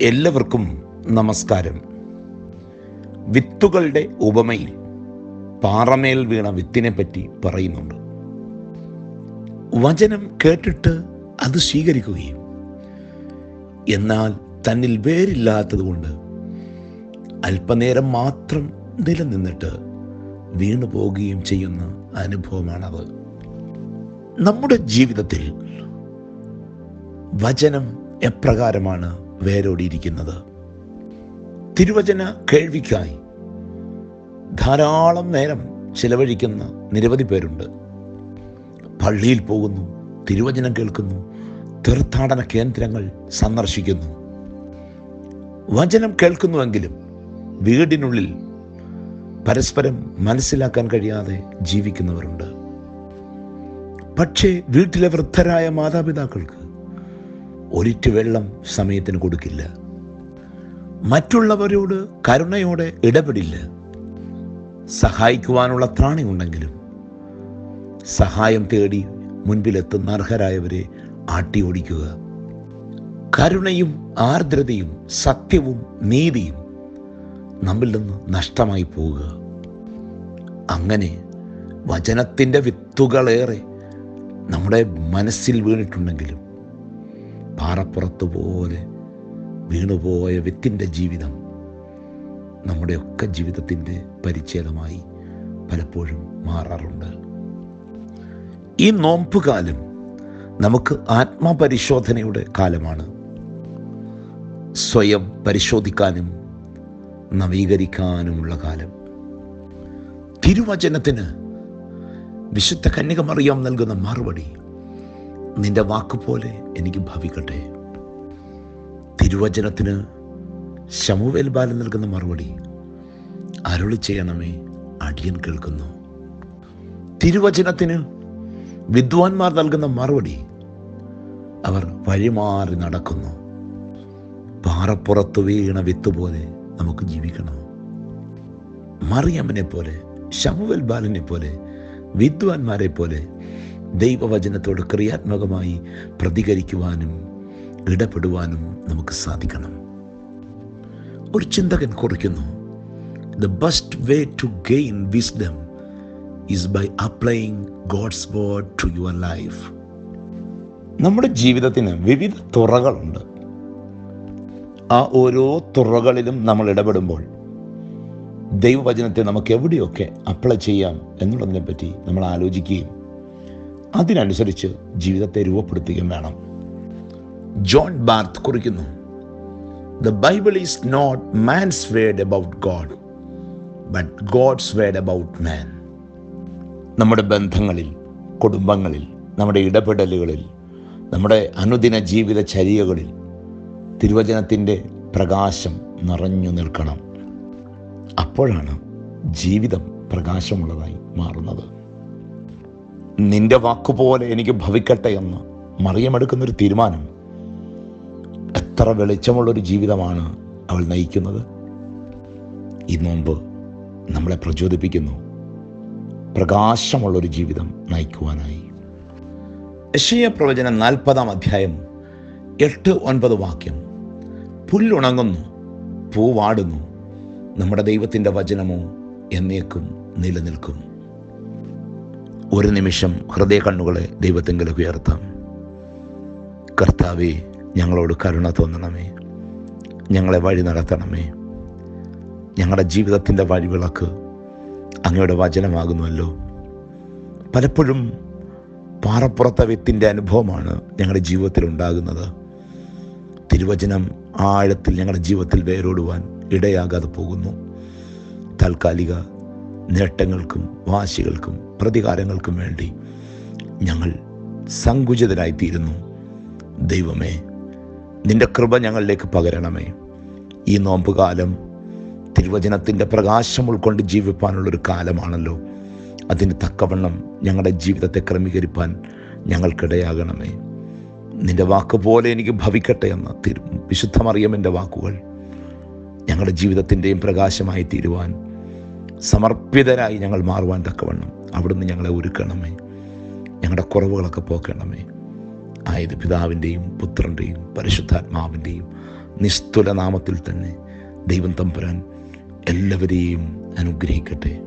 എല്ലാവർക്കും നമസ്കാരം. വിത്തുകളുടെ ഉപമയിൽ പാറമേൽ വീണ വിത്തിനെ പറ്റി പറയുന്നുണ്ട്. വചനം കേട്ടിട്ട് അത് സ്വീകരിക്കുകയും എന്നാൽ തന്നിൽ വേരില്ലാത്തതുകൊണ്ട് അല്പനേരം മാത്രം നിലനിന്നിട്ട് വീണു പോവുകയും ചെയ്യുന്ന അനുഭവമാണത്. നമ്മുടെ ജീവിതത്തിൽ വചനം എപ്രകാരമാണ് വേരോടിയിരിക്കുന്നത്. തിരുവചന കേൾവിക്കായി ധാരാളം നേരം ചിലവഴിക്കുന്ന നിരവധി പേരുണ്ട്. പള്ളിയിൽ പോകുന്നു തിരുവചനം കേൾക്കുന്നു തീർത്ഥാടന കേന്ദ്രങ്ങൾ സന്ദർശിക്കുന്നു. വചനം കേൾക്കുന്നുവെങ്കിലും വീടിനുള്ളിൽ പരസ്പരം മനസ്സിലാക്കാൻ കഴിയാതെ ജീവിക്കുന്നവരുണ്ട്. പക്ഷേ വീട്ടിലെ വൃദ്ധരായ മാതാപിതാക്കൾക്ക് ഒരിറ്റ് വെള്ളം സമയത്തിന് കൊടുക്കില്ല. മറ്റുള്ളവരോട് കരുണയോടെ ഇടപെടില്ല. സഹായിക്കുവാനുള്ള ത്രാണി ഉണ്ടെങ്കിലും സഹായം തേടി മുൻപിലെത്തുന്ന അർഹരായവരെ ആട്ടി ഓടിക്കുക. കരുണയും ആർദ്രതയും സത്യവും നീതിയും നമ്മിൽ നിന്ന് നഷ്ടമായി പോവുക. അങ്ങനെ വചനത്തിന്റെ വിത്തുകളേറെ നമ്മുടെ മനസ്സിൽ വീണിട്ടുണ്ടെങ്കിലും പാറപ്പുറത്ത് പോലെ വീണുപോയ വ്യക്തിന്റെ ജീവിതം നമ്മുടെയൊക്കെ ജീവിതത്തിന്റെ പരിച്ഛേദമായി പലപ്പോഴും മാറാറുണ്ട്. ഈ നോമ്പുകാലം നമുക്ക് ആത്മപരിശോധനയുടെ കാലമാണ്. സ്വയം പരിശോധിക്കാനും നവീകരിക്കാനുമുള്ള കാലം. തിരുവചനത്തിന് വിശുദ്ധ കന്യകമറിയാം നൽകുന്ന മറുപടി നിന്റെ വാക്കുപോലെ എനിക്ക് ഭവിക്കട്ടെ. തിരുവചനത്തിന് ശമുവേൽ ബാലൻ നൽകുന്ന മറുപടി അരുളി ചെയ്യണമേ അടിയൻ കേൾക്കുന്നു. തിരുവചനത്തിന് വിദ്വാൻമാർ നൽകുന്ന മറുപടി അവർ വഴിമാറി നടക്കുന്നു. പാറപ്പുറത്ത് വീണ വിത്ത് പോലെ നമുക്ക് ജീവിക്കണം. മറിയമ്മനെ പോലെ ശമുവൽ ബാലനെ പോലെ വിദ്വാൻമാരെ പോലെ ദൈവവചനത്തോട് ക്രിയാത്മകമായി പ്രതികരിക്കുവാനും ഇടപെടുവാനും നമുക്ക് സാധിക്കണം. ഒരു ചിന്തകൻ കുറിക്കുന്നു the best way to gain wisdom is by applying God's word to your life നമ്മുടെ ജീവിതത്തിന് വിവിധ തുറകളുണ്ട്. ആ ഓരോ തുറകളിലും നമ്മൾ ഇടപെടുമ്പോൾ ദൈവവചനത്തെ നമുക്ക് എവിടെയൊക്കെ അപ്ലൈ ചെയ്യാം എന്നുള്ളതിനെ പറ്റി നമ്മൾ ആലോചിക്കുകയും അതിനനുസരിച്ച് ജീവിതത്തെ രൂപപ്പെടുത്തുകയും വേണം. ജോൺ ബാർത്ത് കുറിക്കുന്നു. The Bible is not man's word about God but God's word about man നമ്മുടെ ബന്ധങ്ങളിൽ കുടുംബങ്ങളിൽ നമ്മുടെ ഇടപെടലുകളിൽ നമ്മുടെ അനുദിന ജീവിത ചര്യകളിൽ തിരുവചനത്തിന്റെ പ്രകാശം നിറഞ്ഞു നിൽക്കണം. അപ്പോഴാണ് ജീവിതം പ്രകാശമുള്ളതായി മാറുന്നത്. നിന്റെ വാക്കുപോലെ എനിക്ക് ഭവിക്കട്ടെ എന്ന് മറിയമെടുക്കുന്നൊരു തീരുമാനം. എത്ര വെളിച്ചമുള്ളൊരു ജീവിതമാണ് അവൾ നയിക്കുന്നത്. ഈ നോമ്പ് നമ്മളെ പ്രചോദിപ്പിക്കുന്നു. പ്രകാശമുള്ളൊരു ജീവിതം നയിക്കുവാനായി. യശയ പ്രവചനം നാൽപ്പതാം അധ്യായം എട്ട് ഒൻപത് വാക്യം. പുല്ലുണങ്ങുന്നു പൂവാടുന്നു. നമ്മുടെ ദൈവത്തിന്റെ വചനമോ എന്നേക്കും നിലനിൽക്കും. ഒരു നിമിഷം ഹൃദയ കണ്ണുകളെ ദൈവത്തെങ്കിലും ഉയർത്താം. കർത്താവെ ഞങ്ങളോട് കരുണ തോന്നണമേ. ഞങ്ങളെ വഴി നടത്തണമേ. ഞങ്ങളുടെ ജീവിതത്തിന്റെ വഴിവിളക്ക് അങ്ങയുടെ വചനമാകുന്നുവല്ലോ. പലപ്പോഴും പാറപ്പുറത്തെ വ്യക്തിന്റെ അനുഭവമാണ് ഞങ്ങളുടെ ജീവിതത്തിൽ ഉണ്ടാകുന്നത്. തിരുവചനം ആഴത്തിൽ ഞങ്ങളുടെ ജീവിതത്തിൽ വേരോടുവാൻ ഇടയാകാതെ പോകുന്നു. താൽക്കാലിക നേട്ടങ്ങൾക്കും വാശികൾക്കും പ്രതികാരങ്ങൾക്കും വേണ്ടി ഞങ്ങൾ സങ്കുചിതരായിത്തീരുന്നു. ദൈവമേ നിന്റെ കൃപ ഞങ്ങളിലേക്ക് പകരണമേ. ഈ നോമ്പുകാലം തിരുവചനത്തിന്റെ പ്രകാശം ഉൾക്കൊണ്ട് ജീവിപ്പാനുള്ളൊരു കാലമാണല്ലോ. അതിന് തക്കവണ്ണം ഞങ്ങളുടെ ജീവിതത്തെ ക്രമീകരിപ്പാൻ ഞങ്ങൾക്കിടയാകണമേ. നിന്റെ വാക്ക് പോലെ എനിക്ക് ഭവിക്കട്ടെ എന്ന തിരു വിശുദ്ധമറിയമെന്റെ വാക്കുകൾ ഞങ്ങളുടെ ജീവിതത്തിന്റെയും പ്രകാശമായി തീരുവാൻ സമർപ്പിതരായി ഞങ്ങൾ മാറുവാൻ തക്കവണ്ണം. അവിടുന്ന് ഞങ്ങളെ ഒരുക്കണമേ. ഞങ്ങളുടെ കുറവുകളൊക്കെ പോക്കണമേ. ആയത് പിതാവിന്റെയും പുത്രന്റെയും പരിശുദ്ധാത്മാവിന്റെയും നിസ്തുല നാമത്തിൽ തന്നെ ദൈവം തമ്പുരാൻ എല്ലാവരെയും അനുഗ്രഹിക്കട്ടെ.